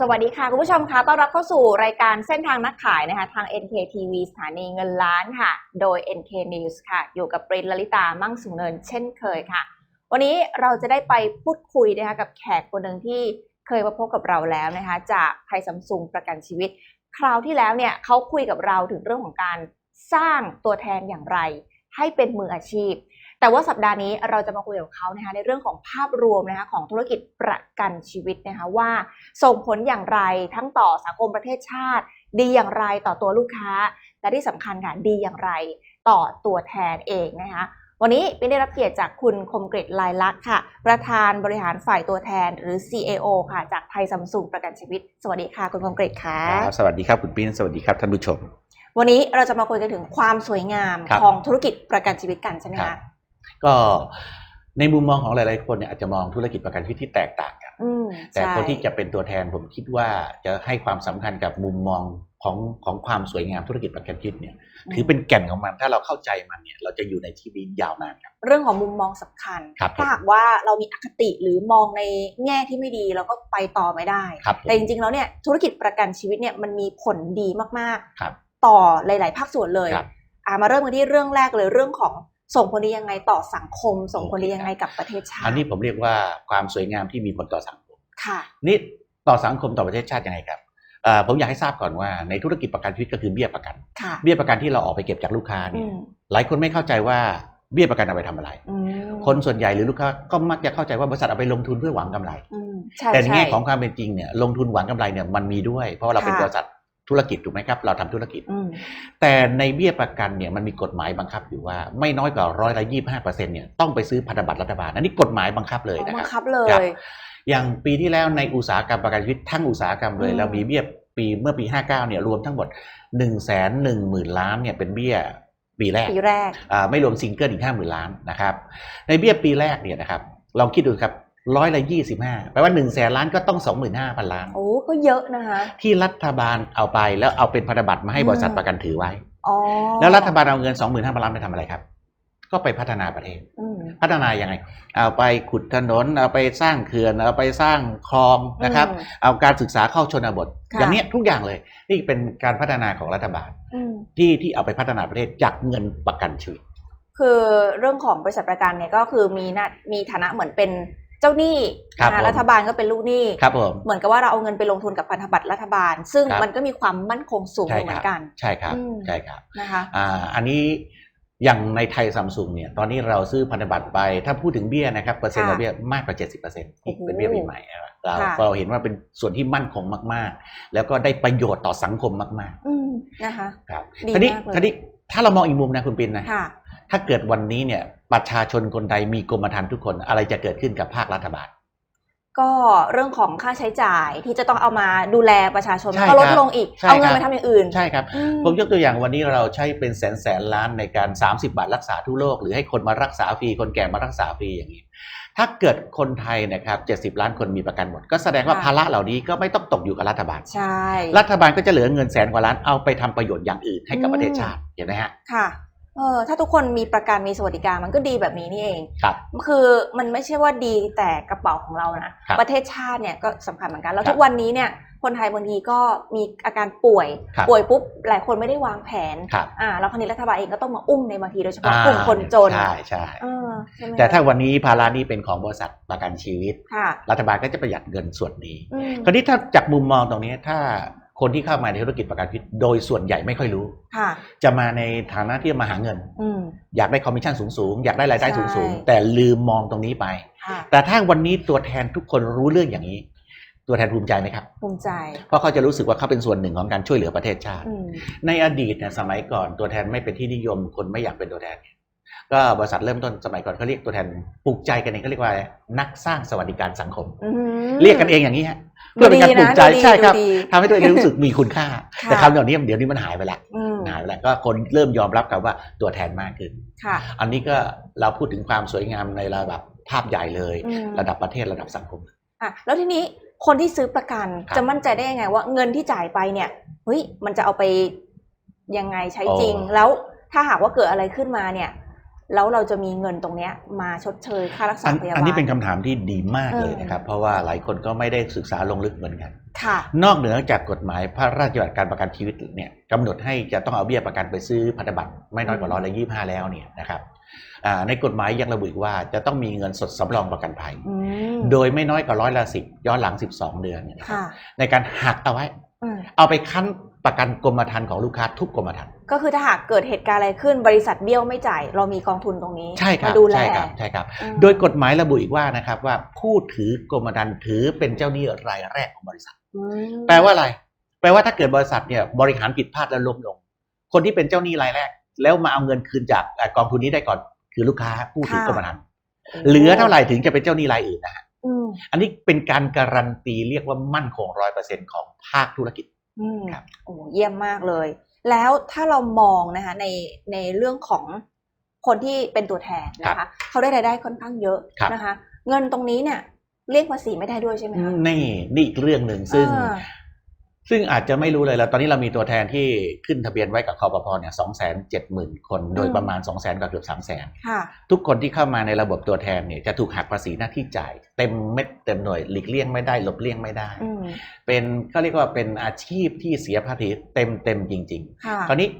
สวัสดีค่ะ คุณผู้ชมคะต้อนรับเข้าสู่รายการเส้นทางนักขายนะคะ ทาง NKTV สถานีเงินล้านค่ะ โดย NK News ค่ะ อยู่กับปรินลลิตามั่งสุงเนินเช่นเคยค่ะ วันนี้เราจะได้ไปพูดคุยนะคะกับแขกคนหนึ่งที่เคยมาพบกับเราแล้วนะคะ จากไทยซัมซุงประกันชีวิต คราวที่แล้วเนี่ยเขาคุยกับเราถึงเรื่องของการสร้างตัวแทนอย่างไร ให้เป็นมืออาชีพ แต่ว่าสัปดาห์นี้เราจะมาคุยกับเขานะคะในเรื่องของภาพรวมนะคะของธุรกิจประกันชีวิตนะคะว่า ส่งผลอย่างไรทั้งต่อสังคมประเทศชาติ ดีอย่างไรต่อตัวลูกค้า และที่สำคัญค่ะดีอย่างไรต่อตัวแทนเองนะคะวันนี้เป็นได้รับเกียรติจากคุณคมกริตลายลักษณ์ค่ะ ประธานบริหารฝ่ายตัวแทนหรือ CAO ค่ะ จากไทยซัมซุงประกันชีวิต สวัสดีค่ะ คุณคมกริตค่ะครับสวัสดีครับ คุณปิ้นสวัสดีครับท่านผู้ชม วันนี้เราจะมาคุยกันถึงความสวยงามครับของธุรกิจประกันชีวิตกันใช่ไหมครัคะบ ก็ในมุมมองของหลาย ๆ คนเนี่ยอาจจะมองธุรกิจประกันชีวิตที่แตกต่างกัน อืมแต่ใช่คนที่จะเป็นตัวแทนผมคิดว่าจะให้ความสำคัญกับมุมมองของของความสวยงามธุรกิจประกันชีวิตเนี่ย ถือเป็นแก่นของมันถ้าเราเข้าใจมันเนี่ย เราจะอยู่ในชีวิตยาวนานครับ เรื่องของมุมมองสำคัญ ครับผม ถ้าหากว่าเรามีอคติหรือมองในแง่ที่ไม่ดีเราก็ไปต่อไม่ได้ ครับผม แต่จริง ๆ แล้วเนี่ยธุรกิจประกันชีวิตเนี่ยมันมีผลดีมากครับๆ ต่อหลาย ๆ ภาคส่วนเลยครับ อ่ามาเริ่มกันที่เรื่องแรกเลยเรื่องของ ส่งผลดียังไงต่อสังคม ส่งผลดีโอเคยังไงกับประเทศชาติ อันนี้ผมเรียกว่าความสวยงามที่มีผลต่อสังคมค่ะนี่ต่อสังคมต่อประเทศชาติยังไงครับเอ่อผมอยากให้ทราบก่อนว่าในธุรกิจประกันชีวิตก็คือเบี้ยประกันค่ะเบี้ยประกันที่เราออกไปเก็บจากลูกค้าอืเนี่ยมหลายคนไม่เข้าใจว่าเบี้ยประกันเอาไปทำอะไรอืมคนส่วนใหญ่หรือลูกค้าก็มักจะเข้าใจว่าบริษัทเอาไปลงทุนเพื่อหวังกำไรอืมใช่แต่ในแง่ใช่ของความเป็นจริงเนี่ยลงทุนหวังกำไรเนี่ยมันมีด้วย เพราะว่าเราเป็นค่ะบริษัท ธุรกิจถูกไหมครับ เราทำธุรกิจอืมแต่ในเบี้ยประกันเนี่ยมันมีกฎหมายบังคับอยู่ว่าไม่น้อยกว่าร้อยละยี่ห้าเปอร์เซ็นต์เนี่ยต้องไปซื้อพันธบัตรรัฐบาลอันนี้กฎหมายบังคับเลยอ๋อนะบัคงรับคับเลครับยอย่างปีที่แล้วในอุตสาหกรรมประกันชีวิตทั้งอุตสาหกรรมเลยอืมเรามีเบี้ยปีเมื่อปี 59เนี่ยรวมทั้งหมด1นึ่งแสนหนึ่งหมื่นล้านเนี่ยเป็นเบี้ยปีแรกปีแรกอ่าไม่รวมซิงเกิลอีกห้าหมื่นล้านนะครับในเบี้ยปีแรกเนี่ยนะครับลองคิดดูครับ ร้อยละยี่สิบห้าแปลว่าหนึ่งแสนล้านก็ต้องสองหมื่นห้าพันล้าน โอ้ก็เยอะนะคะ ที่รัฐบาลเอาไปแล้วเอาเป็นพันธบัตรมาให้อืมบริษัทประกันถือไว้อ๋อแล้วรัฐบาลเอาเงินสองหมื่นห้าพันล้านไปทำอะไรครับ ก็ไปพัฒนาประเทศอืมพัฒนายังไง เอาไปขุดถนน เอาไปสร้างเขื่อน เอาไปสร้างคลองนะครับอืมเอาการศึกษาเข้าชนบทค่ะอย่างเนี้ยทุกอย่างเลย นี่เป็นการพัฒนาของรัฐบาลอืมที่ที่เอาไปพัฒนาประเทศจากเงินประกันชีวิต คือเรื่องของบริษัทประกันเนี่ยก็คือมีหนามีฐานะเหมือนเป็น เจ้าหนี้ครับนะผม รัฐบาลก็เป็นลูกหนี้ ครับผม เหมือนกับว่าเราเอาเงินไปลงทุนกับพันธบัตรรัฐบาล ซึ่งครับ มันก็มีความมั่นคงสูงใช่เหมืคอรับนกัน ใช่ครับอืม ใช่ครับนะคะ อ่าอันนี้อย่างในไทยซัมซุงเนี่ยตอนนี้เราซื้อพันธบัตรไป ถ้าพูดถึงเบี้ยนะครับเปอร์เซ็นต์ค่ะดอกเบี้ยมากกว่า 70%ที่โอ้โหเป็นเบี้ยปีใหม่นะครับเราค่ะ เราเห็นว่าเป็นส่วนที่มั่นคงมากๆ แล้วก็ได้ประโยชน์ต่อสังคมมากอืมนะคะ ๆ ครับดีทีนี้มากเลย ทีนี้ถ้าเรามองอีกมุมนะคุณปินนะ ค่ะ ถ้าเกิดวันนี้เนี่ยประชาชนคนใดมีกรมธรรม์ทุกคนอะไรจะเกิดขึ้นกับภาครัฐบาล ก็เรื่องของค่าใช้จ่ายที่จะต้องเอามาดูแลประชาชนใช่ก็ลดครับลงอีก ใช่เอาเงินครับไปทำอย่างอื่น ใช่ครับ อืผมยกตัวอย่างวันนี้เราใช้เป็นแสนแสนล้านในการ 30 บาทรักษาทั่วโลกหรือให้คนมารักษาฟรีคนแก่มารักษาฟรีอย่างนี้ ถ้าเกิดคนไทยนะครับ70 ล้านคนมีประกันหมด ก็แสดงว่าค่ะ ภาระเหล่านี้ก็ไม่ต้องตกอยู่กับรัฐบาล ใช่รัฐบาลก็จะเหลือเงินแสนกว่าล้านเอาไปทำประโยชน์อย่างอื่นให้กับอืมประเทศชาติเห็นไหมฮะ ค่ะ เออถ้าทุกคนมีประกันมีสวัสดิการมันก็ดีแบบนี้นี่เอง ครับ คือมันไม่ใช่ว่าดีแต่กระเป๋าของเรานะ ครับประเทศชาติเนี่ยก็สำคัญเหมือนกัน แล้วครับทุกวันนี้เนี่ยคนไทยบางทีก็มีอาการป่วย ครับ ป่วยปุ๊บหลายคนไม่ได้วางแผนครับอ่าแล้วคราวนี้รัฐบาลเองก็ต้องมาอุ้มในบางทีโดยเฉพาะอ่ากลุ่มคนจนใช่ใช่เออใช่ไหมแต่ถ้าวันนี้ภาระนี้เป็นของบริษัทประกันชีวิต ค่ะรัฐบาลก็จะประหยัดเงินส่วนนี้ อืม คราวนี้ถ้าจากมุมมองตรงนี้ถ้า คนที่เข้ามาในธุรกิจประกันชีวิตโดยส่วนใหญ่ไม่ค่อยรู้ ค่ะ จะมาในฐานะที่จะมาหาเงิน อืม อยากได้คอมมิชชั่นสูงๆ อยากได้รายได้ใช่ สูงๆ แต่ลืมมองตรงนี้ไป ค่ะแต่ถ้าวันนี้ตัวแทนทุกคนรู้เรื่องอย่างนี้ ตัวแทนภูมิใจไหมครับ ภูมิใจ เพราะเขาจะรู้สึกว่าเขาเป็นส่วนหนึ่งของการช่วยเหลือประเทศชาติ อืม ในอดีตเนี่ยสมัยก่อนตัวแทนไม่เป็นที่นิยมคนไม่อยากเป็นตัวแทน ก็บริษัทเริ่มต้นสมัยก่อนเขาเรียกตัวแทนปลูกใจกันเองเขาเรียกว่าอะไรนักสร้างสวัสดิการสังคม อืมเรียกกันเองอย่างนี้ฮะดู เพื่อเป็นการดีปลูนะกใจดูดีใช่ครับดูดีทำให้ตัวเองรู้สึกมีคุณค่าค่ะแต่คำเหล่านี้เดี๋ยวนี้มันหายไปแล้วอืมหายไปแล้วก็คนเริ่มยอมรับกันว่าตัวแทนมากขึ้นค่ะอันนี้ก็เราพูดถึงความสวยงามในระดับภาพใหญ่เลยอืมระดับประเทศระดับสังคมอะแล้วทีนี้คนที่ซื้อประกันครับจะมั่นใจได้ยังไง ว่าเงินที่จ่ายไปเนี่ยเฮ้ยมันจะเอาไปยังไงใช้จริงอ๋อแล้วถ้าหากว่าเกิดอะไรขึ้นมาเนี่ย แล้วเราจะมีเงินตรงเนี้ยมาชดเชยค่ารักษาอันพยาบาล อันนี้เป็นคำถามที่ดีมากเลยเออนะครับ เพราะว่าหลายคนก็ไม่ได้ศึกษาลงลึกเหมือนกันค่ะนอกเหนือจากกฎหมายพระราชบัญญัติการประกันชีวิตเนี่ยกำหนดให้จะต้องเอาเบี้ยประกันไปซื้อพันธบัตรไม่น้อยกว่าร้อยละยี่ห้าแล้วเนี่ยนะครับอ่าในกฎหมายยังระบุอีกว่าจะต้องมีเงินสดสำรองประกันภัยอืมโดยไม่น้อยกว่าร้อยละสิบย้อนหลัง 12 เดือนเนี่ยนะครับค่ะในการหักเอาไว้อืมเอาไปคั้น ประกันกรมธรรม์ของลูกค้าทุกกรมธรรม์ก็คือถ้าหากเกิดเหตุการณ์อะไรขึ้นบริษัทเบี้ยวไม่จ่าย เรามีกองทุนตรงนี้ใช่ครับมาดูแล ใช่ครับใช่ครับ อืม โดยกฎหมายระบุอีกว่านะครับว่าผู้ถือกรมธรรม์ถือเป็นเจ้าหนี้รายแรกของบริษัท อืมแปลว่าอะไร แปลว่าถ้าเกิดบริษัทเนี่ยบริหารผิดพลาดแล้วล้มลง คนที่เป็นเจ้าหนี้รายแรก แล้วมาเอาเงินคืนจากเอ่อกองทุนนี้ได้ก่อน คือลูกค้าผู้ถือกรมธรรม์เหลือเท่าไหร่ถึงจะเป็นเจ้าหนี้รายอื่นนะฮะอืมอันนี้เป็นการการันตีเรียกว่ามั่นคงร้อยเปอร์เซ็นของภาคธุรกิจ อืมครับ โอ้เยี่ยมมากเลย แล้วถ้าเรามองนะคะ ในในเรื่องของคนที่เป็นตัวแทนนะคะเขาได้รายได้ค่อนข้างเยอะครับ นะคะ เงินตรงนี้เนี่ยเรียกภาษีไม่ได้ด้วยใช่ไหมคะ นี่นี่อีกเรื่องหนึ่งซึ่ง อ่า ซึ่งอาจจะไม่รู้เลยแล้วตอนนี้เรามีตัวแทนที่ขึ้นทะเบียนไว้กับคอปพเนี่ยสองแสนเจ็ดหมื่นคน โดยอืมประมาณสองแสนกับเกือบสามแสนค่ะทุกคนที่เข้ามาในระบบตัวแทนเนี่ยจะถูกหักภาษีหน้าที่จ่าย เต็มเม็ดเต็มหน่วยหลีกเลี่ยงไม่ได้หลบเลี่ยงไม่ได้อืมเป็นเขาเรียกว่าเป็นอาชีพที่เสียภาษีเต็มเต็มจริงค่ะๆคราวนี้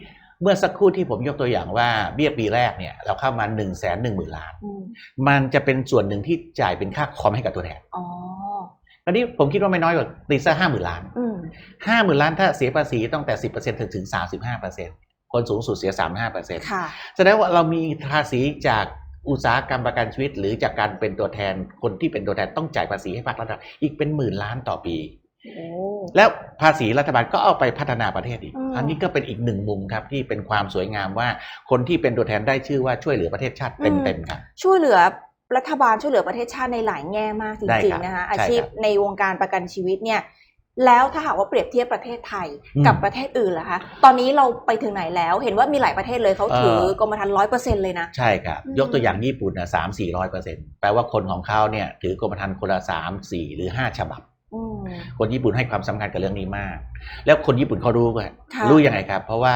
เมื่อสักครู่ที่ผมยกตัวอย่างว่าเบี้ยปีแรกเนี่ยเราเข้ามา1นึ่งแสนหนึ่งหมื่นล้านอืมมันจะเป็นส่วนหนึ่งที่จ่ายเป็นค่าคอมให้กับตัวแทนอ๋อคราวนี้ผมคิดว่าไม่น้อยกว่าตีซ่าห้าหมื่นล้านอืม ห้าหมื่นล้านถ้าเสียภาษีตั้งแต่สิบเปอร์เซ็นต์ถึงถึงสามสิบห้าเปอร์เซ็นต์คนสูงสุดเสียสามห้าเปอร์เซ็นต์ค่ะแสดงว่าเรามีภาษีจากอุตสาหกรรมประกันชีวิต หรือจากการเป็นตัวแทนคนที่เป็นตัวแทนต้องจ่ายภาษีให้ภาครัฐอีกเป็นหมื่นล้านต่อปีโอ้แล้วภาษีรัฐบาลก็เอาไปพัฒนาประเทศอีกอืมอันนี้ก็เป็นอีกหนึ่งมุมครับที่เป็นความสวยงามว่าคนที่เป็นตัวแทนได้ชื่อว่าช่วยเหลือประเทศชาติเต็มๆครับช่วยเหลือรัฐบาลช่วยเหลือประเทศชาติในหลายแง่มากจได้ริงครับๆนะคะใช่อาชีพครับในวงการประกันชีวิตเนี่ย แล้วถ้าหากว่าเปรียบเทียบประเทศไทยอืมกับประเทศอื่นล่ะคะ ตอนนี้เราไปถึงไหนแล้ว เห็นว่ามีหลายประเทศเลยเขาถือเอ่อกรมธรรม์ร้อยเปอร์เซ็นเลยนะ ใช่ครับอืมยกตัวอย่างญี่ปุ่นนะสามสี่ร้อยเปอร์เซ็นต์แปลว่าคนของเขาเนี่ยถือกรมธรรม์คนละสามสี่หรือห้าฉบับอืมคนญี่ปุ่นให้ความสำคัญกับเรื่องนี้มาก แล้วคนญี่ปุ่นเขารู้กันค่ะรู้ยังไงครับ เพราะว่า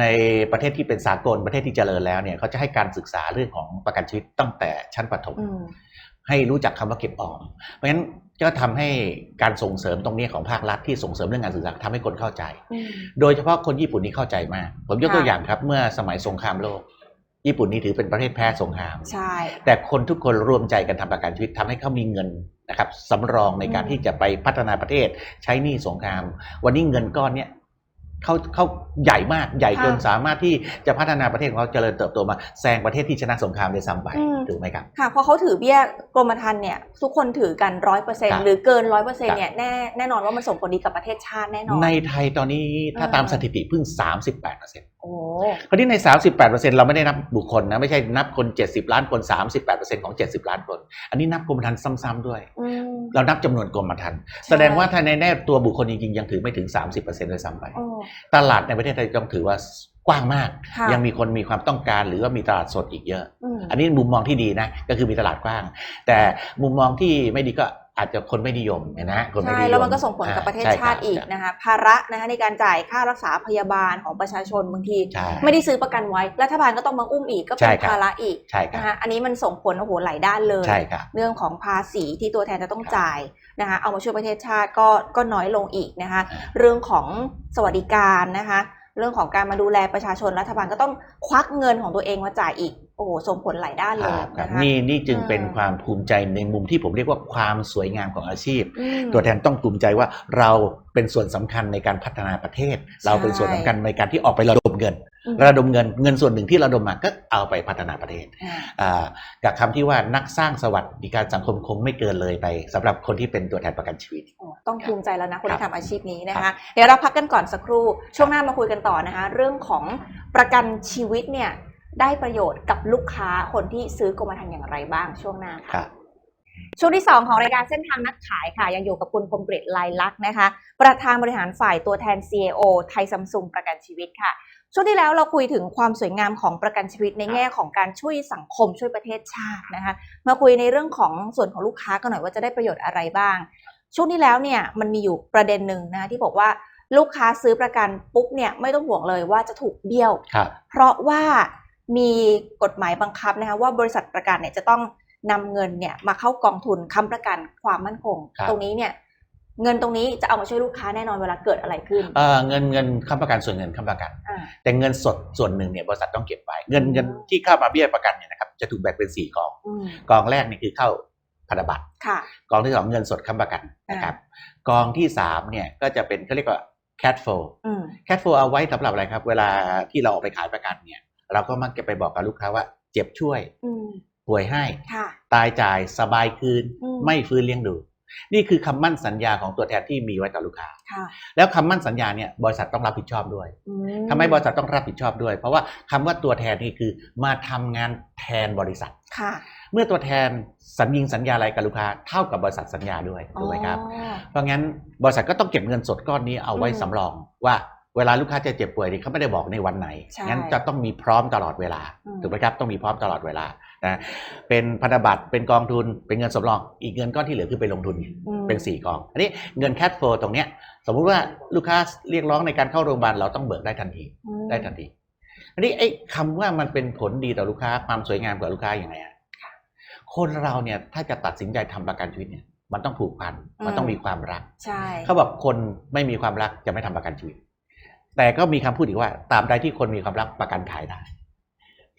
ในประเทศที่เป็นสากลประเทศที่เจริญแล้วเนี่ยเขาจะให้การศึกษาเรื่องของประกันชีวิตตั้งแต่ชั้นประถมอืมให้รู้จักคำว่าเก็บออม เพราะฉะนั้น ก็ทำให้การส่งเสริมตรงนี้ของภาครัฐที่ส่งเสริมเรื่องการศึกษาทำให้คนเข้าใจอืมโดยเฉพาะคนญี่ปุ่นนี่เข้าใจมาก ผมยกค่ะตัวอย่างครับ เมื่อสมัยสงครามโลก ญี่ปุ่นนี่ถือเป็นประเทศแพ้สงคราม ใช่ แต่คนทุกคนร่วมใจกันทำประกันชีวิตทำให้เขามีเงินนะครับสำรองในการอืมที่จะไปพัฒนาประเทศใช้หนี้สงคราม วันนี้เงินก้อนเนี้ย เขาเขาใหญ่มากใหญ่จนสามารถที่จะพัฒนาประเทศของเขาเจริญเติบโตมาแซงประเทศที่ชนะสงครามได้ซ้ำไปถูกไหมครับค่ะเพราะเขาถือเบี้ยกรมธรรม์เนี่ยทุกคนถือกันร้อยเปอร์เซ็นครับหรือเกินร้อยเปอร์เซ็นครับเนี่ยแน่แน่นอนว่ามันส่งผลดีกับประเทศชาติแน่นอนในไทยตอนนี้ถ้าอ่าตามสถิติเพิ่ง38เปอร์เซ็นต์โอ้ คราวนี้ใน 38เปอร์เซ็นต์เราไม่ได้นับบุคคลนะ ไม่ใช่นับคน 70 ล้านคน 38เปอร์เซ็นต์ของ 70 ล้านคน อันนี้นับกรมธรรม์ซ้ำๆด้วยอืมเรานับจำนวนกรมธรรม์แสดงว่าถ้าในแน่ตัวบุคคลจริงๆ ยังถือไม่ถึง 30เปอร์เซ็นต์เลยซ้ำไปโอ้ตลาดในประเทศไทยต้องถือว่ากว้างมากค่ะยังมีคนมีความต้องการหรือว่ามีตลาดสดอีกเยอะอืมอันนี้มุมมองที่ดีนะ ก็คือมีตลาดกว้าง แต่มุมมองที่ไม่ดีก็ อาจจะคนไม่นิยมเห็นะคนไม่ใช่นิยมแล้วมันก็ส่งผลกับอ่ประเทศใชาติอีกนะคะภาระนะคะในการจ่ายค่ารักษาพยาบาลของประชาชนบางทีใช่ไม่ได้ซื้อประกันไว้รัฐบาลก็ต้องมาอุ้มอีกก็เป็ใช่นครับภาระอีกใช่ครับนะคะอันนี้มันส่งผลโอ้โหหลายด้านเลยใช่ครับเรื่องของภาษีที่ตัวแทนจะต้องครับจ่ายนะคะเอามาช่วยประเทศชาติก็ก็น้อยลงอีกนะคะอ่าเรื่องของสวัสดิการนะคะเรื่องของการมาดูแลประชาชนรัฐบาลก็ต้องควักเงินของตัวเองมาจ่ายอีก โอ้โหส่งผลหลายด้านคเลยรับครับนะคะนี่นี่จึงเป็นอืมความภูมิใจในมุมที่ผมเรียกว่าความสวยงามของอาชีพอืมตัวแทนต้องภูมิใจว่าเราเป็นส่วนสำคัญในการพัฒนาประเทศ เราเป็นส่วนสำคัญในการที่ออกไประดมเงินอืมระดมเงินเงินส่วนหนึ่งที่ระดมมาก็เอาไปพัฒนาประเทศอ่าอ่ากับคำที่ว่านักสร้างสวัสดิการสังคมคงไม่เกินเลยไปสำหรับคนที่เป็นตัวแทนประกันชีวิตโอ้ต้องภูมิใจแล้วนะคนครัที่บทำอาชีพนี้นะครัคะบเดี๋ยวเราพักกันก่อนสักครู่ช่วงหน้ามาคุยกันต่อนะคะ เรื่องของประกันชีวิตเนี่ย ได้ประโยชน์กับลูกค้าคนที่ซื้อกรมธรรม์อย่างไรบ้างช่วงหน้าค่ะครับช่วงที่ 2 ของรายการเส้นทางนักขายค่ะ ยังอยู่กับคุณคมกริตลายลักษณ์นะคะ ประธานบริหารฝ่ายตัวแทน CAO ไทยซัมซุงประกันชีวิตค่ะ ช่วงที่แล้วเราคุยถึงความสวยงามของประกันชีวิตในแง่ของการช่วยสังคมช่วยประเทศชาตินะคะ มาคุยในเรื่องของส่วนของลูกค้ากันหน่อยว่าจะได้ประโยชน์อะไรบ้าง ช่วงที่แล้วเนี่ยมันมีอยู่ประเด็นหนึ่งนะคะที่บอกว่าลูกค้าซื้อประกันปุ๊บเนี่ยไม่ต้องห่วงเลยว่าจะถูกเบี้ยวครับเพราะว่า มีกฎหมายบังคับนะคะว่าบริษัทประกันเนี่ยจะต้องนำเงินเนี่ยมาเข้ากองทุนค้ำประกันความมั่นคงครับตรงนี้เนี่ยเงินตรงนี้จะเอามาช่วยลูกค้าแน่นอนเวลาเกิดอะไรขึ้นเอ่อเงินเงินค้ำประกันส่วนเงินค้ำประกันอ่าแต่เงินสดส่วนหนึ่งเนี่ยบริษัทต้องเก็บไว้เงินเงินที่เข้ามาเบี้ยประกันเนี่ยนะครับจะถูกแบ่งเป็นสี่กองอืมกองแรกนี่คือเข้าพันธบัตรค่ะกองที่สองเงินสดค้ำประกันนะครับกองที่สามเนี่ยก็จะเป็นเขาเรียกว่า cash flow อืม cash flow เอาไว้สำหรับอะไรครับ เวลาที่เราออกไปขายประกันเนี่ย เราก็มักจะไปบอกกับลูกค้าว่า เจ็บช่วยอืมป่วยให้ค่ะตายจ่ายสบายคืนอืมไม่ฟื้นเลี้ยงดู นี่คือคำมั่นสัญญาของตัวแทนที่มีไว้ต่อลูกค้าค่ะแล้วคำมั่นสัญญาเนี่ยบริษัทต้องรับผิดชอบด้วยอืทำไมบริษัทต้องรับผิดชอบด้วย เพราะว่าคำว่าตัวแทนนี่คือมาทำงานแทนบริษัทค่ะเมื่อตัวแทนสัญญิงสัญญาอะไรกับลูกค้าเท่ากับบริษัทสัญญาด้วยถูกไหมครับอ๋อเพราะงั้นบริษัทก็ต้องเก็บเงินสดก้อนนี้เอาไว้อืมสำรองว่า เวลาลูกค้าจะเจ็บป่วยนี่เขาไม่ได้บอกในวันไหนใช่งั้นจะต้องมีพร้อมตลอดเวลาอืมถูกไหมครับ ต้องมีพร้อมตลอดเวลา นะ เป็นพันธบัตร เป็นกองทุน เป็นเงินสำรอง อีกเงินก้อนที่เหลือคือไปลงทุนไงอืมเป็นสี่กอง อันนี้เงินแคดโฟตรงเนี้ย สมมุติว่าลูกค้าเรียกร้องในการเข้าโรงพยาบาลเราต้องเบิกได้ทันทีอืมได้ทันที อันนี้ไอ้คำว่ามันเป็นผลดีต่อลูกค้า ความสวยงามกับลูกค้าอย่างไรอะคนเราเนี่ยถ้าจะตัดสินใจทำประกันชีวิตเนี่ย มันต้องผูกพัน มันต้องมีความรัก ใช่ เขาบอกคนไม่มีความรักจะไม่ทำประกันชีวิต แต่ก็มีคำพูดอีกว่าตามใดที่คนมีความรักประกันขายได้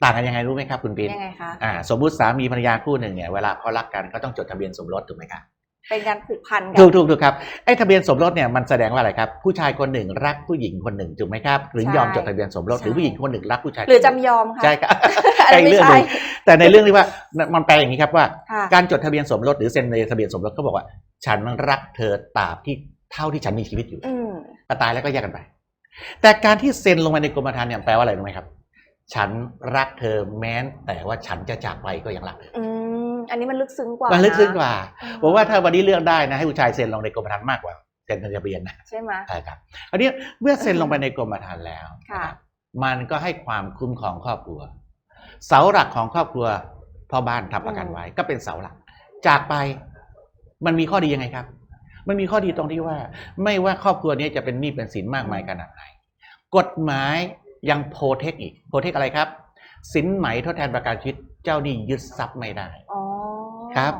ต่างกันยังไงรู้ไหมครับ คุณปีนยังไงคะอ่าสมมุติสามีภรรยาคู่หนึ่งเนี่ยเวลาเขารักกันก็ต้องจดทะเบียนสมรสถูกไหมครับเป็นการผูกพันกัถูกถูกถูกครับไอ้ทะเบียนสมรสเนี่ยมันแสดงว่าอะไรครับ ผู้ชายคนหนึ่งรักผู้หญิงคนหนึ่งถูกไหมครับหรือยอมจดทะเบียนสมรสหรือผู้หญิงคนหนึ่งรักผู้ชายหรือจำยอมค่ะใช่ครับอันนั้นไอ้ไม่เรื่องหใช่นึ่งแต่ในเรื่องที่ว่ามันแปลอย่างนี้ครับว่าค่ะการจดทะเบียนสมรสหรือเซ็นในทะเบียนสมรสเขาบอกว่า ฉันรักเธอตราบที่เท่าที่ฉันมีชีวิตอยู่อืมพอตายแล้วก็แยกกันไป แต่การที่เซ็นลงมาในกรมธรรม์เนี่ยแปลว่าอะไรรู้ไหมครับ ฉันรักเธอแม้แต่ว่าฉันจะจากไปก็ยังรักเธออืมอันนี้มันลึกซึ้งกว่ามันลึกซึ้งกว่าอืมผมว่าถ้าวันนี้เลือกได้นะให้ผู้ชายเซ็นลงในกรมธรรม์มากกว่าเซ็นทะเบียนนะใช่ไหมใช่ครับอันนี้เมื่อเซ็นลงไปในกรมธรรม์แล้วค่ะมันก็ให้ความคุ้มครองครอบครัว เสาหลักของครอบครัวพ่อบ้านทำประกันไว้ ก็เป็นเสาหลัก จากไปมันมีข้อดียังไงครับ มันมีข้อดีตรงที่ว่า ไม่ว่าครอบครัวนี้จะเป็นหนี้เป็นสินมากมายขนาดไหนกฎหมายยังโปรเทคอีกโปรเทคอะไรครับ สินไหมทดแทนประกันชีวิตเจ้าหนี้ยึดทรัพย์ไม่ได้อ๋อครับ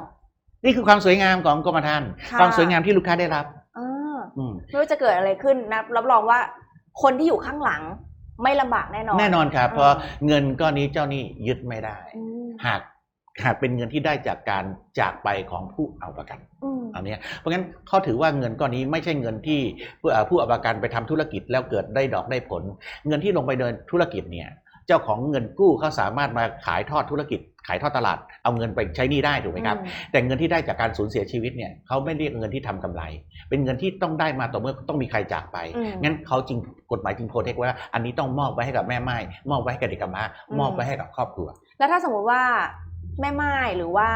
นี่คือความสวยงามของกรมธรรม์ค่ะความสวยงามที่ลูกค้าได้รับอ่าอืมไม่ว่าจะเกิดอะไรขึ้นนะรับรองว่าคนที่อยู่ข้างหลังไม่ลำบากแน่นอน แน่นอนครับอืมเพราะเงินก้อนนี้เจ้าหนี้ยึดไม่ได้อืมหาก หากเป็นเงินที่ได้จากการจากไปของผู้เอาประกันอืมอันเนี้ยเพราะงั้นเขาถือว่าเงินก้อนนี้ไม่ใช่เงินที่ผู้เอ่อผู้เอาประกันไปทำธุรกิจแล้วเกิดได้ดอกได้ผล เงินที่ลงไปเดินธุรกิจเนี่ยเจ้าของเงินกู้เขาสามารถมาขายทอดธุรกิจ ขายทอดตลาด เอาเงินไปใช้หนี้ได้ถูกไหมครับอืแต่เงินที่ได้จากการสูญเสียชีวิตเนี่ยเขาไม่เรียกเงินที่ทำกำไร เป็นเงินที่ต้องได้มาต่อเมื่อต้องมีใครจากไปอืมงั้นเขาจึงกฎหมายจึงโปรเทคว่า อันนี้ต้องมอบไว้ให้กับแม่ไม้มอบไว้ให้กับเด็กกำพร้าอืมมอบไว้ให้กับครอบครัว แล้วถ้าสมมุติว่า แม่ไม้หรือว่า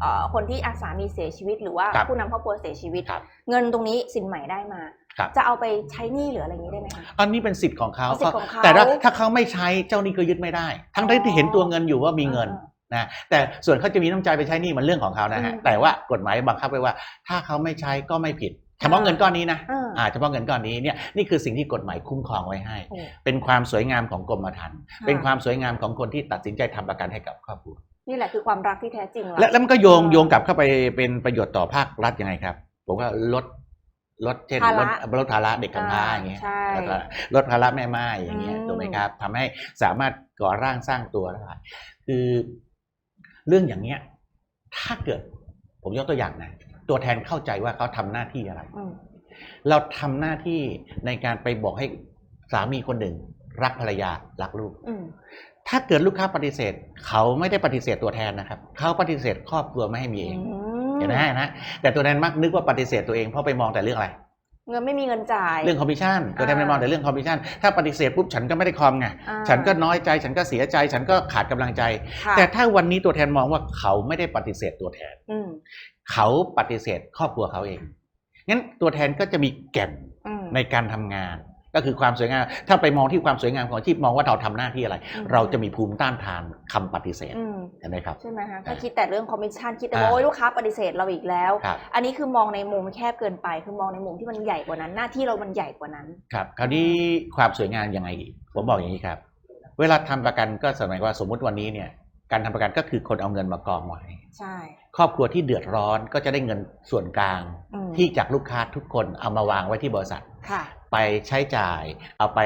เอ่อคนที่อาสามีเสียชีวิต หรือว่าครับผู้นำครอบครัวเสียชีวิตครับเงินตรงนี้สินใหม่ได้มาครับจะเอาไปใช้หนี้หรืออะไรอย่างนี้ได้ไหมคะอันนี้เป็นสิทธิ์ของเขาสิทธิ์ของเขาแต่ถ้าถ้าเขาไม่ใช้เจ้าหนี้ก็ยึดไม่ได้ ทั้งที่เห็นตัวเงินอยู่ว่ามีเงินนะแต่ส่วนเขาจะมีน้ำใจไปใช้หนี้มันเรื่องของเขานะฮะอืมแต่ว่ากฎหมายบังคับไว้ว่า ถ้าเขาไม่ใช้ก็ไม่ผิดเฉพาะอ่าเงินก้อนนี้นะอ่าอ่าเฉพาะเงินก้อนนี้เนี่ยนี่คือสิ่งที่กฎหมายคุ้มครองไว้ให้โอ้เป็นความสวยงามของกรมธรรม์ค่ะเป็นความสวยงามของคนที่ตัดสินใจทำประกันให้กับครอบครัว นี่แหละคือความรักที่แท้จริงและแล้วมันก็โยงอ่าโยงกลับเข้าไปเป็นประโยชน์ต่อภาครัฐยังไงครับ ผมว่าลดลดเช่นภาลระดลดภาระเด็กกำพร้าอย่างเงี้ยใช่แล้วก็ลดภาระแม่ไม้อย่างเงี้ยอืมถูกไหมครับทำให้สามารถก่อร่างสร้างตัวได้คือเรื่องอย่างเนี้ย ถ้าเกิด ผมยกตัวอย่างนะตัวแทนเข้าใจว่าเขาทำหน้าที่อะไรอืมเราทำหน้าที่ในการไปบอกให้สามีคนหนึ่ง รักภรรยารักลูกอืม ถ้าเกิดลูกค้าปฏิเสธ เขาไม่ได้ปฏิเสธตัวแทนนะครับเขาปฏิเสธครอบครัวไม่ให้มีเองเห็นไหมเห็นไหมแต่ตัวแทนมักนึกว่าปฏิเสธตัวเองเพราะไปมองแต่เรื่องอะไรเงินไม่มีเงินจ่าย เรื่องคอมมิชชั่นตัวแทนไปมองแต่เรื่องคอมมิชชั่นถ้าปฏิเสธปุ๊บฉันก็ไม่ได้คอมไงอ่าฉันก็น้อยใจฉันก็เสียใจ ฉันก็ขาดกำลังใจค่ะแต่ถ้าวันนี้ตัวแทนมองว่าเขาไม่ได้ปฏิเสธตัวแทนอืมเขาปฏิเสธครอบครัวเขาเองงั้นตัวแทนก็จะมีแก่นอืมในการทำงาน ก็คือความสวยงาม ถ้าไปมองที่ความสวยงามของอาชีพมองว่าเราทำหน้าที่อะไรอืมเราจะมีภูมิต้านทานคำปฏิเสธอืมเห็นไหมครับใช่ไหมคะอ่าถ้าคิดแต่เรื่องคอมมิชชั่นคิดแต่อ่าว่าโอ้ยลูกค้าปฏิเสธเราอีกแล้วครับอันนี้คือมองในมุมแคบเกินไป คือมองในมุมที่มันใหญ่กว่านั้น หน้าที่เรามันใหญ่กว่านั้นครับคราวนี้ความสวยงามยังไงอีกผมบอกอย่างนี้ครับ เวลาทำประกันก็หมายว่าสมมุติวันนี้เนี่ยการทำประกันก็คือคนเอาเงินมากองไว้ใช่ ครอบครัวที่เดือดร้อนก็จะได้เงินส่วนกลางอืมที่จากลูกค้าทุกคนเอามาวางไว้ที่บริษัทค่ะ ไปใช้จ่าย เอาไป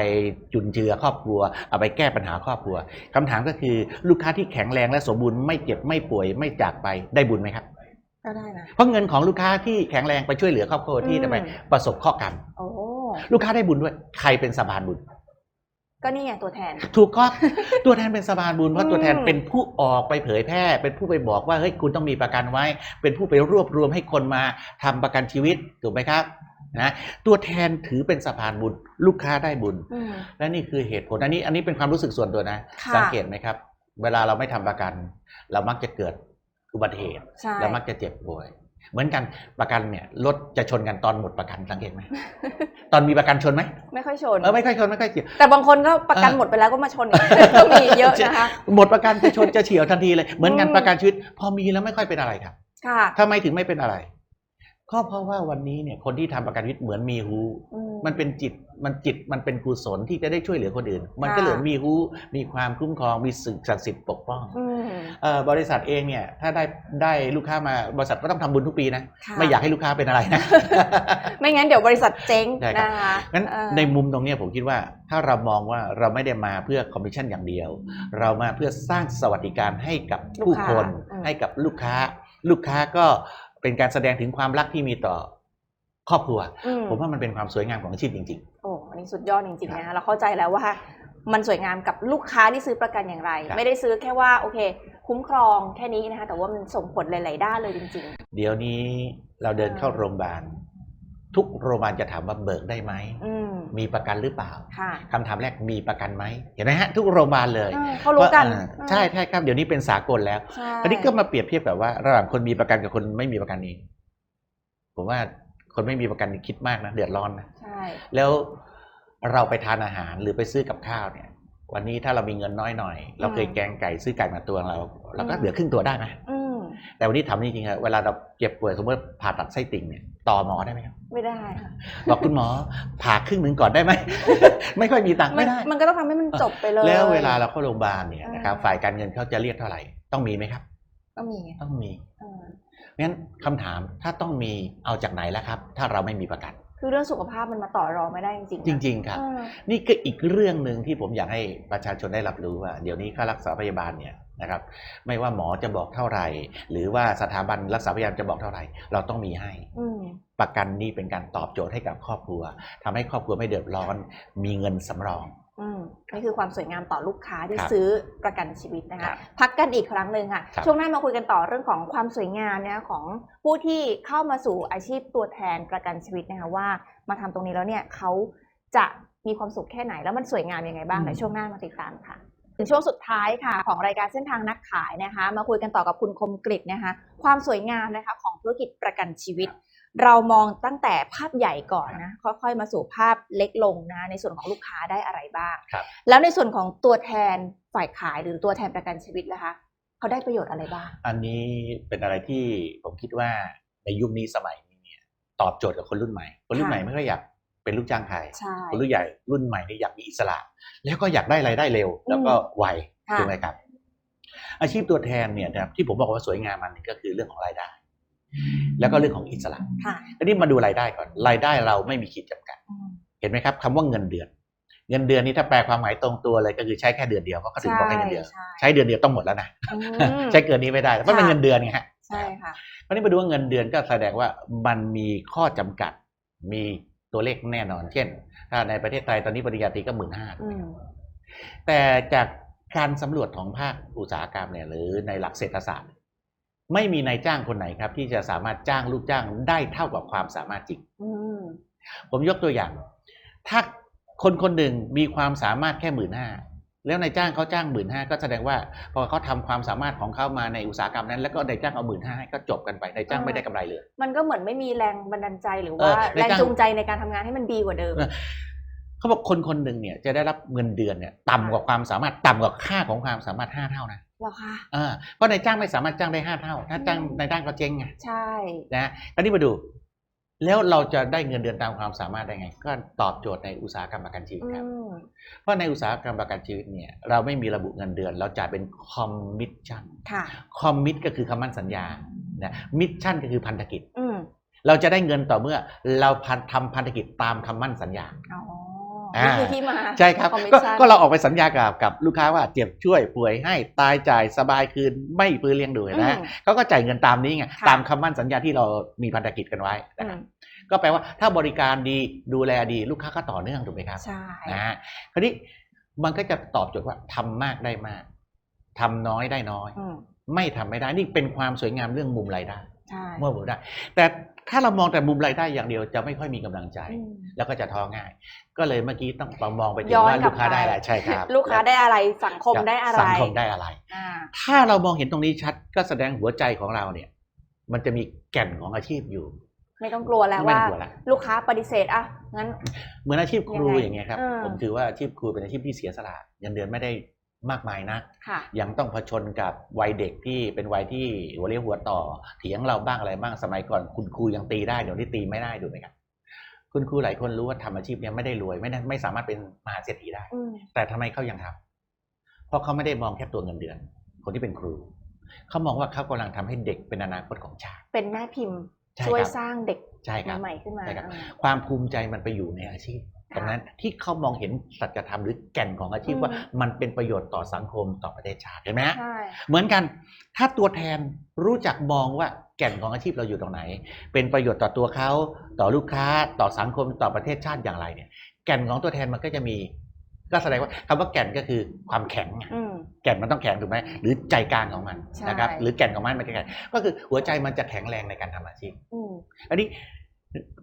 จุนเจือครอบครัว เอาไปแก้ปัญหาครอบครัวคำถามก็คือลูกค้าที่แข็งแรงและสมบูรณ์ไม่เจ็บไม่ป่วยไม่จากไปได้บุญไหมครับก็ได้นะเพราะเงินของลูกค้าที่แข็งแรงไปช่วยเหลือครอบครัวที่อืมจะไปประสบข้อกรรมโอ้ลูกค้าได้บุญด้วย ใครเป็นสะพานบุญ ก็นี่ไงตัวแทน ถูกครับตัวแทนเป็นสะพานบุญเพอืราะมตัวแทนเป็นผู้ออกไปเผยแพร่ เป็นผู้ไปบอกว่าเฮ้ยคุณต้องมีประกันไว้ เป็นผู้ไปรวบรวมให้คนมาทำประกันชีวิตถูกไหมครับ นะตัวแทนถือเป็นสะพานบุญลูกค้าได้บุญอืมและนี่คือเหตุผลอันนี้อันนี้เป็นความรู้สึกส่วนตัวนะค่ะสังเกตไหมครับ เวลาเราไม่ทำประกัน เรามักจะเกิดอุบัติเหตุใช่เรามักจะเจ็บป่วย เหมือนกันประกันเนี่ยรถจะชนกันตอนหมดประกันสังเกตไหมตอนมีประกันชนไหมไม่ค่อยชนเออไม่ค่อยชนไม่ค่อยเฉียวแต่บางคนก็ประกันเออหมดไปแล้วก็มาชนอีกก็มีเยอะนะคะหมดประกันจะชนจะเฉียวทันทีเลย เหมือนกันอืมประกันชีวิต พอมีแล้วไม่ค่อยเป็นอะไรครับค่ะทำไมถึงไม่เป็นอะไร ก็เพราะว่าวันนี้เนี่ยคนที่ทำประกันชีวิตเหมือนมีฮูอืมันเป็นจิตมันจิตมันเป็นกุศลที่จะได้ช่วยเหลือคนอื่น มันก็ค่ะเหลือมีฮูมีความคุ้มครองมีสิ่งศักดิ์สิทธิ์ปกป้องอืมเอ่อบริษัทเองเนี่ยถ้าได้ได้ลูกค้ามาบริษัทก็ต้องทำบุญทุกปีนะค่ะไม่อยากให้ลูกค้าเป็นอะไรนะไม่งั้นเดี๋ยวบริษัทเจ๊งใช่ครับนะคะงั้นเออในมุมตรงเนี้ยผมคิดว่า ถ้าเรามองว่าเราไม่ได้มาเพื่อคอมมิชชั่นอย่างเดียว เรามาเพื่อสร้างสวัสดิการให้กับผู้คนลูกค้าอืมให้กับลูกค้า ลูกค้าก็ เป็นการแสดงถึงความรักที่มีต่อครอบครัวอืมผมว่ามันเป็นความสวยงามของอาชีพจริงโอ้อันนี้สุดยอดจริงๆนะคะเราเข้าใจแล้วว่ามันสวยงามกับลูกค้าที่ซื้อประกันอย่างไรครับไม่ได้ซื้อแค่ว่าโอเค คุ้มครองแค่นี้นะคะแต่ว่ามันส่งผลหลาย ๆ ด้านเลยจริง ๆ เดี๋ยวนี้เราเดินเข้าโรงพยาบาล ทุกโรงพยาบาลจะถามว่าเบิกได้ไหมๆอืมมีประกันหรือเปล่าค่ะคำถามแรกมีประกันไหมเห็นไหมฮะทุกโรงพยาบาลเลยเออเขารู้กันว่าอ่าใช่ใช่ครับเดี๋ยวนี้เป็นสากลแล้วใช่อันนี้ก็มาเปรียบเทียบแบบว่า ระหว่างคนมีประกันกับคนไม่มีประกันเองผมว่าคนไม่มีประกันนี่คิดมากนะเดือดร้อนนะใช่แล้วเราไปทานอาหารหรือไปซื้อกับข้าวเนี่ย วันนี้ถ้าเรามีเงินน้อยหน่อย เราเคยแกงไก่ซื้อไก่มาตัวเราเราก็เหลือครึ่งตัวได้ไหมอืม แต่วันนี้ทำจริงๆอะเวลาเราเจ็บป่วยสมมติผ่าตัดไส้ติ่งเนี่ยต่อหมอได้ไหมครับไม่ได้ค่ะบอกคุณหมอผ่าครึ่งหนึ่งก่อนได้ไหม ไม่ค่อยมีตังค์ไม่ได้นมันก็ต้องทำให้มันจบไปเลย แล้วเวลาเราเข้าโรงพยาบาลเนี่ยนะครับอ่าฝ่ายการเงินเขาจะเรียกเท่าไหร่ ต้องมีไหมครับ ต้องมีไงต้องมีเอองั้นคำถามถ้าต้องมีเอาจากไหนแล้วครับ ถ้าเราไม่มีประกัน คือเรื่องสุขภาพมันมาต่อรองไม่ได้จริงๆนะจริงๆครับเออนี่ก็อีกเรื่องหนึ่งที่ผมอยากให้ประชาชนได้รับรู้ว่า เดี๋ยวนี้ค่ารักษาพยาบาลเนี่ยนะครับ ไม่ว่าหมอจะบอกเท่าไหร่ หรือว่าสถาบันรักษาพยาบาลจะบอกเท่าไหร่ เราต้องมีให้อืมประกันนี้เป็นการตอบโจทย์ให้กับครอบครัวทำให้ครอบครัวไม่เดือดร้อน มีเงินสำรองอืม นี่คือความสวยงามต่อลูกค้าที่ครับซื้อประกันชีวิตนะครัคะบพักกันอีกครั้งหนึ่งค่ะครับช่วงหน้ามาคุยกันต่อเรื่องของความสวยงามนะคะของผู้ที่เข้ามาสู่อาชีพตัวแทนประกันชีวิตนะคะว่า มาทำตรงนี้แล้วเนี่ยเขาจะมีความสุขแค่ไหนแล้วมันสวยงามยังไงบ้างอืมในช่วงหน้ามาติดตามค่ะ ถึงช่วงสุดท้ายค่ะ ของรายการเส้นทางนักขายนะคะ มาคุยกันต่อกับคุณคมกริตนะคะ ความสวยงามนะคะของธุรกิจประกันชีวิต เรามองตั้งแต่ภาพใหญ่ก่อนนะค่อยๆมาสู่ภาพเล็กลงนะในส่วนของลูกค้าได้อะไรบ้างครับแล้วในส่วนของตัวแทนฝ่ายขายหรือตัวแทนประกันชีวิตนะคะเขาได้ประโยชน์อะไรบ้าง อันนี้เป็นอะไรที่ผมคิดว่าในยุคนี้สมัยนี้เนี่ยตอบโจทย์กับคนรุ่นใหม่ คนรุ่นค่ะใหม่ไม่ค่อยอยากเป็นลูกจ้างใครใช่คนรุ่นใหญ่รุ่นใหม่เนี่ยอยากมีอิสระ แล้วก็อยากได้รายได้เร็ว แล้วก็ไวค่ะถูกไหมครับ อาชีพตัวแทนเนี่ยนะครับที่ผมบอกว่าสวยงามมันหนึ่งก็คือเรื่องของรายได้ แล้วก็เรื่องของอิสระค่ะทีนี้มาดูรายได้ก่อน รายได้เราไม่มีขีดจำกัดอืมเห็นไหมครับคำว่าเงินเดือน เงินเดือนนี้ถ้าแปลความหมายตรงตัวเลยก็คือใช้แค่เดือนเดียวเพราะเขาถึงบอกให้เงินเดือนใช่ใช้เดือนเดียวต้องหมดแล้วนะอืมใช้เกินนี้ไม่ได้เพราะมันค่ะเงินเดือนไงฮะใช่ค่ะวันนี้มาดูว่าเงินเดือนก็แสดงว่ามันมีข้อจำกัด มีตัวเลขแน่นอน เช่น ถ้าในประเทศไทยตอนนี้ปริญญาตรีก็หมื่นห้าอืมแต่จากการสำรวจของภาคอุตสาหกรรมเนี่ยหรือในหลักเศรษฐศาสตร์ ไม่มีนายจ้างคนไหนครับ ที่จะสามารถจ้างลูกจ้างได้เท่ากับความสามารถจริงอืมผมยกตัวอย่าง ถ้าคนคนหนึ่งมีความสามารถแค่หมื่นห้าแล้วนายจ้างเขาจ้างหมื่นห้าก็แสดงว่า พอเขาทำความสามารถของเขามาในอุตสาหกรรมนั้น แล้วก็นายจ้างเอาหมื่นห้าให้ก็จบกันไปนายจ้างไม่ได้กำไรเลย มันก็เหมือนไม่มีแรงบันดาลใจหรือเอว่าอในแรงจ้างจูงใจในการทำงานให้มันดีกว่าเดิมเออเขาบอกคนคนหนึ่งเนี่ยจะได้รับเงินเดือนเนี่ย ต่ำกว่าความสามารถต่ำกว่าค่าของความสามารถห้าเท่านะเหรอคะอ่าเพราะนายจ้างไม่สามารถจ้างได้ห้าเท่า ถ้าจ้างนายจ้างก็เจ๊งไงใช่นะคราวนี้มาดู แล้วเราจะได้เงินเดือนตามความสามารถได้ไง ก็ตอบโจทย์ในอุตสาหกรรมประกันชีวิตอืครับมเพราะในอุตสาหกรรมประกันชีวิตเนี่ยเราไม่มีระบุเงินเดือน เราจ่ายเป็นคอมมิชชั่นค่ะคอมมิชก็คือคำมั่นสัญญานะมิชชั่นก็คือพันธกิจอืมเราจะได้เงินต่อเมื่อเราพันทำพันธกิจตามคำมั่นสัญญาอ๋ออ่า นี่คือที่มาใช่ครับคอมมิชก็ชั่นก็เราออกไปสัญญากับกับลูกค้าว่าเจ็บช่วยป่วยให้ตายจ่ายสบายคืนไม่ปืนเลี้ยงดูเห็นไหมอืมเขาก็จ่ายเงินตามนี้ไงค่ะตามคำมั่นสัญญาที่เรามีพันธกิจกันไว้อืนะครับมก็แปลว่าถ้าบริการดีดูแลดีลูกค้าก็ต่อเนื่องถูกไหมครับใช่นะฮะคราวนี้มันก็จะตอบโจทย์ว่าทำมากได้มากทำน้อยได้น้อยอืมไม่ทำไม่ได้นี่เป็นความสวยงามเรื่องมุมรายได้ ใช่เมื่อมุมได้ แต่ถ้าเรามองแต่มุมรายได้อย่างเดียวจะไม่ค่อยมีกำลังใจอืมแล้วก็จะท้อง่าย ก็เลยเมื่อกี้ต้องมองไปถึงย้อนว่ากลัลูบกค้าได้อะไรไปใช่ครับลูกค้าได้อะไรสังคมได้อะไรสังคมได้อะไรอ่าถ้าเรามองเห็นตรงนี้ชัดก็แสดงหัวใจของเราเนี่ย มันจะมีแก่นของอาชีพอยู่ ไม่ต้องกลัวแล้วไม่ว่าต้องกลัวละลูกค้าปฏิเสธอะงั้นเหมือนอาชีพครูยังไงอย่างเงี้ยครับเออผมถือว่าอาชีพครูเป็นอาชีพที่เสียสละเงินเดือนไม่ได้ มากมายนะค่ะยังต้องผชนกับวัยเด็กที่เป็นวัยที่หัวเรียวหัวต่อเถียงเราบ้างอะไรบ้างสมัยก่อน คุณครูยังตีได้เดี๋ยวนี้ตีไม่ได้ดูไหมครับคุณครูหลายคนรู้ว่าทำอาชีพเนี้ยไม่ได้รวยไม่ได้ไม่สามารถเป็นมหาเศรษฐีได้อืมแต่ทำไมเขายังทำเพราะเขาไม่ได้มองแค่ตัวเงินเดือน คนที่เป็นครู เขามองว่าเขากำลังทำให้เด็กเป็นอนาคตของชาติ เป็นแม่พิมพ์ใช่ช่วยครับสร้างเด็กใช่ครับใหม่ๆขึ้นมาใช่ครับอ่าความภูมิใจมันไปอยู่ในอาชีพค่ะ ดังนั้นที่เขามองเห็นสัจธรรมหรือแก่นของอาชีพอืมว่ามันเป็นประโยชน์ต่อสังคมต่อประเทศชาติเห็นไหมฮะใช่เหมือนกันถ้าตัวแทนรู้จักมองว่าแก่นของอาชีพเราอยู่ตรงไหน เป็นประโยชน์ต่อตัวเขาต่อลูกค้าต่อสังคมต่อประเทศชาติอย่างไรเนี่ย แก่นของตัวแทนมันก็จะมี ก็แสดงว่าคำว่าแก่นก็คือความแข็งไงอืมแก่นมันต้องแข็งถูกไหมหรือใจกลางของมันใช่นะครับ หรือแก่นของมันมันจะแข็งก็คือหัวใจมันจะแข็งแรงในการทำอาชีพอืมอันนี้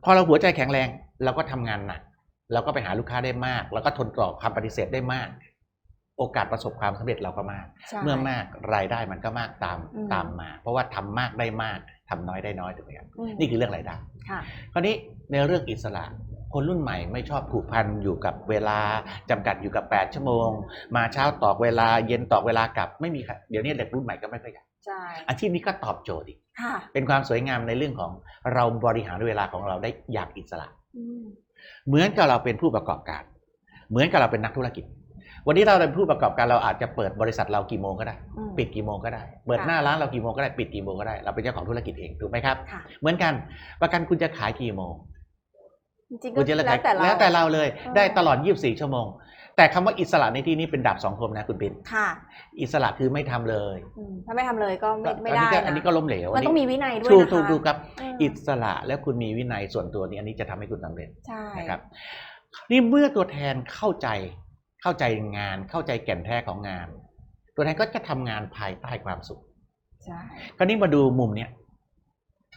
พอเราหัวใจแข็งแรงเราก็ทำงานหนัก เราก็ไปหาลูกค้าได้มาก แล้วก็ทนต่อคำปฏิเสธได้มาก โอกาสประสบความสำเร็จเราก็มากใช่เมื่อมากรายได้มันก็มากตามอืมตามมา เพราะว่าทำมากได้มากทำน้อยได้น้อยถูกไหมครับอืมนี่คือเรื่องรายได้ค่ะคราวนี้ในเรื่องอิสระคนรุ่นใหม่ไม่ชอบผูกพันอยู่กับเวลาจำกัดอยู่กับ 8 ชั่วโมง มาเช้าตอกเวลาเย็นตอกเวลากลับไม่มีค่ะเดี๋ยวนี้เด็กรุ่นใหม่ก็ไม่ค่อยอยากใช่อาชีพนี้ก็ตอบโจทย์อีกค่ะเป็นความสวยงามในเรื่องของเราบริหารเวลาของเราได้อย่างอิสระอืม เหมือนกับเราเป็นผู้ประกอบการ เหมือนกับเราเป็นนักธุรกิจ วันนี้เราเป็นผู้ประกอบการเราอาจจะเปิดบริษัทเรากี่โมงก็ได้อืมปิดกี่โมงก็ได้ เปิดค่ะหน้าร้านเรากี่โมงก็ได้ปิดกี่โมงก็ได้เราเป็นเจ้าของธุรกิจเองถูกไหมครับค่ะเหมือนกันประกันคุณจะขายกี่โมงจริงๆคุก็ณจะเลือกแล้ขาวยแต่เราแล้วแต่เราเลยเออได้ตลอด 24 ชั่วโมง แต่คำว่าอิสระในที่นี้เป็นดาบสองคมนะคุณปินค่ะอิสระคือไม่ทำเลยอืมถ้าไม่ทำเลยก็ไม่ไม่อันได้นี้ก็นะอันนี้ก็ล้มเหลวมันต้องมีวินัยด้วยถูกนะคะถูกถูกครับเอออิสระแล้วคุณมีวินัยส่วนตัวนี้อันนี้จะทำให้คุณสำเร็จใช่นะครับ นี่เมื่อตัวแทนเข้าใจเข้าใจงานเข้าใจแก่นแท้ของงาน ตัวแทนก็จะทำงานภายใต้ความสุข ใช่คราวนี้มาดูมุมเนี้ย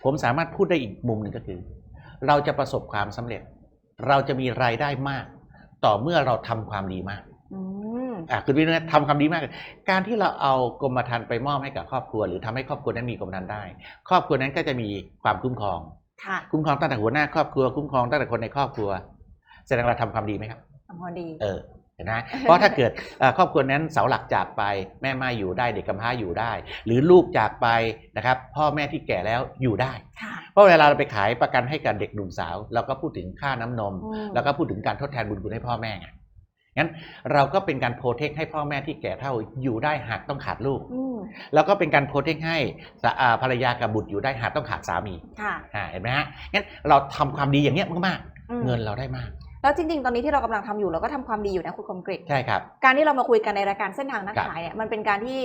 ผมสามารถพูดได้อีกมุมหนึ่งก็คือ เราจะประสบความสำเร็จ เราจะมีรายได้มาก ต่อเมื่อเราทำความดีมากอืมอะคุณวินทำความดีมาก การที่เราเอากรมธรรม์ไปมอบให้กับครอบครัว หรือทำให้ครอบครัวนั้นมีกรมธรรม์ได้ ครอบครัวนั้นก็จะมีความคุ้มครองค่ะคุ้มครองตั้งแต่หัวหน้าครอบครัวคุ้มครองตั้งแต่คนในครอบครัว แสดงเราทำความดีไหมครับพอดี เออเห็ นไหมเพราะถ้าเกิดเอ่อครอบครัวนั้นเสาหลักจากไปแม่ไม้อยู่ได้เด็กกำพร้าอยู่ได้ หรือลูกจากไปนะครับพ่อแม่ที่แก่แล้วอยู่ได้ค่ะเพราะเวลาเราไปขายประกันให้กับเด็กหนุ่มสาวเราก็พูดถึงค่าน้ำนมอืมแล้วก็พูดถึงการทดแทนบุญคุณให้พ่อแม่ไงงั้นเราก็เป็นการโปรเทคให้พ่อแม่ที่แก่เท่าอยู่ได้หากต้องขาดลูกอืมแล้วก็เป็นการโปรเทคให้สาอ่าภรรยากับบุตรอยู่ได้หากต้องขาดสามีค่ะอ่าเห็นไหมฮะงั้นเราทำความดีอย่างเนี้ยมากอืมๆเงินเราได้มาก แล้วจริงๆ ตอนนี้ที่เรากำลังทำอยู่เราก็ทำความดีอยู่นะคุณคมกริตใช่ครับ การที่เรามาคุยกันในรายการเส้นทางนักครับขายเนี่ยมันเป็นการที่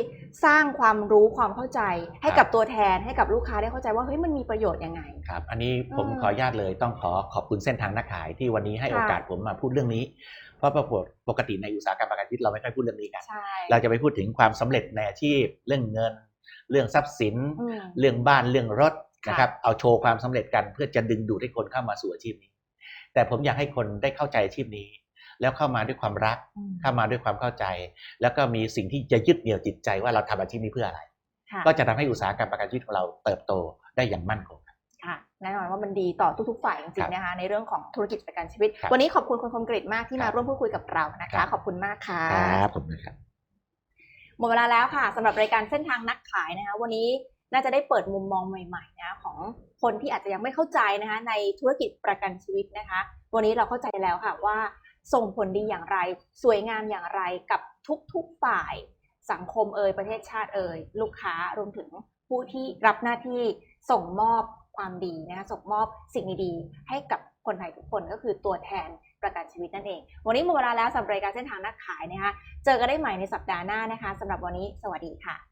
สร้างความรู้ความเข้าใจ ให้ครับกับตัวแทนให้กับลูกค้าได้เข้าใจว่าเฮ้ยมันมีประโยชน์ยังไงครับอันนี้ผมอืมขออนุญาตเลยต้องขอขอบคุณเส้นทางนักขายที่วันนี้ให้ค่ะโอกาสผมมาพูดเรื่องนี้เพราะปรากฏปกติในอุตสาหกรรมประกันชีวิตเราไม่ค่อยพูดเรื่องนี้กันใช่เราจะไปพูดถึงความสำเร็จในอาชีพ เรื่องเงิน เรื่องทรัพย์สินอืมเรื่องบ้านเรื่องรถค่ะนะครับเอาโชว์ความสำเร็จกันเพื่อจะดึงดูดให้คนเข้ามาสู่อาชีพนี้ แต่ผมอยากให้คนได้เข้าใจอาชีพนี้ แล้วเข้ามาด้วยความรักอืมเข้ามาด้วยความเข้าใจ แล้วก็มีสิ่งที่จะยึดเหนี่ยวจิตใจว่าเราทำอาชีพนี้เพื่ออะไรค่ะก็จะทำให้อุตสาหกรรมประกันชีวิตของเราเติบโตได้อย่างมั่นคงครับค่ะแน่นอนว่ามันดีต่อทุกๆฝ่ายจคริรังบๆนะคะในเรื่องของธุรกิจประกันชีวิตครับวันนี้ขอบคุณคุณคมกริตมากที่ครัมาบร่วมพูดคุยกับเรานะครัคะบขอบคุณมากค่ะครับผมนะครับหมดเวลาแล้วค่ะสำหรับรายการเส้นทางนักขายนะคะวันนี้น่าจะได้เปิดมุมมองใหม่ๆนะของ คนที่อาจจะยังไม่เข้าใจนะคะในธุรกิจประกันชีวิตนะคะ วันนี้เราเข้าใจแล้วค่ะว่าส่งผลดีอย่างไร สวยงามอย่างไรกับทุกๆฝ่าย สังคมเอ่ยประเทศชาติเอ่ยลูกค้ารวมถึงผู้ที่รับหน้าที่ส่งมอบความดีนะคะส่งมอบสิ่งดีๆให้กับคนไทยทุกคนก็คือตัวแทนประกันชีวิตนั่นเอง วันนี้หมดเวลาแล้วสำหรับรายการเส้นทางนักขายนะคะ เจอกันได้ใหม่ในสัปดาห์หน้านะคะสำหรับวันนี้สวัสดีค่ะ